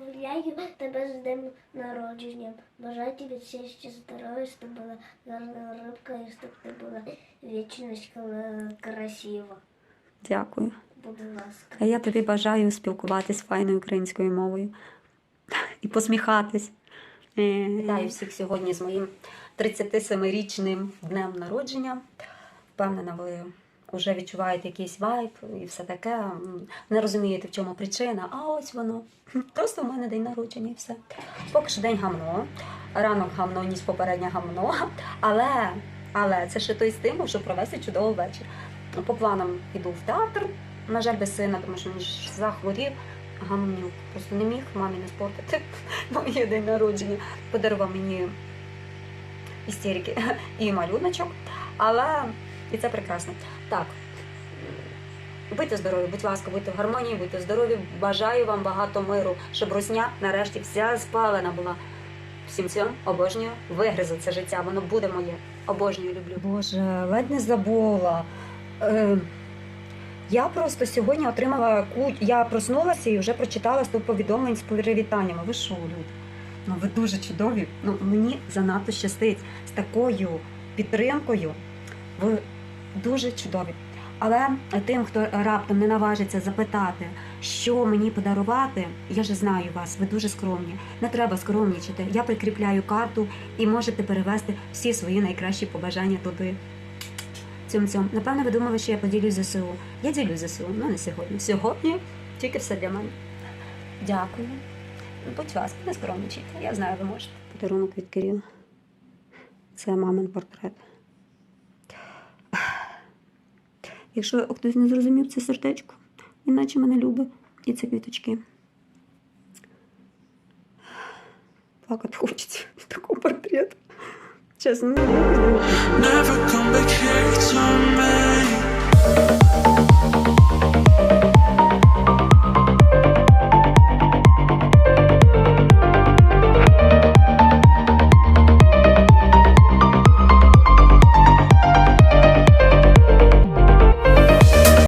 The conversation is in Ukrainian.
поздравляю тебе з днем народження. Бажаю тобі щастя, здоров'я, щоб була гарна рибка і щоб ти була вічність красива. Дякую. Будь ласка. А я тобі бажаю спілкуватись файною українською мовою і посміхатись. Е, Вітаю всіх сьогодні з моїм 37-річним днем народження. Впевнена, ви вже відчуваєте якийсь вайб і все таке. Не розумієте, в чому причина, а ось воно. Просто в мене день народження і все. Поки що день гамно, ранок гамно, ніч попередня гамно. Але, але це ще той стимул, щоб провести чудовий вечір. По планам іду в театр. На жаль, без сина, тому що він захворів. Гамнюк просто не міг мамі не спортити моє день народження. Подарував мені істерики і малюночок. Але і це прекрасно. Так. Будьте здорові, будь ласка, будьте в гармонії, будьте здорові. Бажаю вам багато миру, щоб русня нарешті вся спалена була. Всім цьому обожнюю. Вигризу це життя, воно буде моє. Обожнюю, люблю. Боже, ледь не забула. Е, я просто сьогодні отримала куть. Я проснулася і вже прочитала 100 повідомлень з привітаннями. Ви що, люди? Ну ви дуже чудові. Ну мені занадто щастить з такою підтримкою. Ви дуже чудові. Але тим, хто раптом не наважиться запитати, що мені подарувати, я вже знаю вас, ви дуже скромні. Не треба скромнічити. Я прикріпляю карту і можете перевести всі свої найкращі побажання туди. Цьому цьому. Напевно, ви думали, що я поділюсь ЗСУ. Я ділюсь ЗСУ, ну не сьогодні. Сьогодні тільки все для мене. Дякую. Будь ласка, не скромничайте. Я знаю, ви можете. Подарунок від Кирила. Це мамин портрет. Якщо хтось не зрозумів, це сердечко, іначе мене любить. І це квіточки. Плакати хочеться в такого портрету. Чесно, не знаю.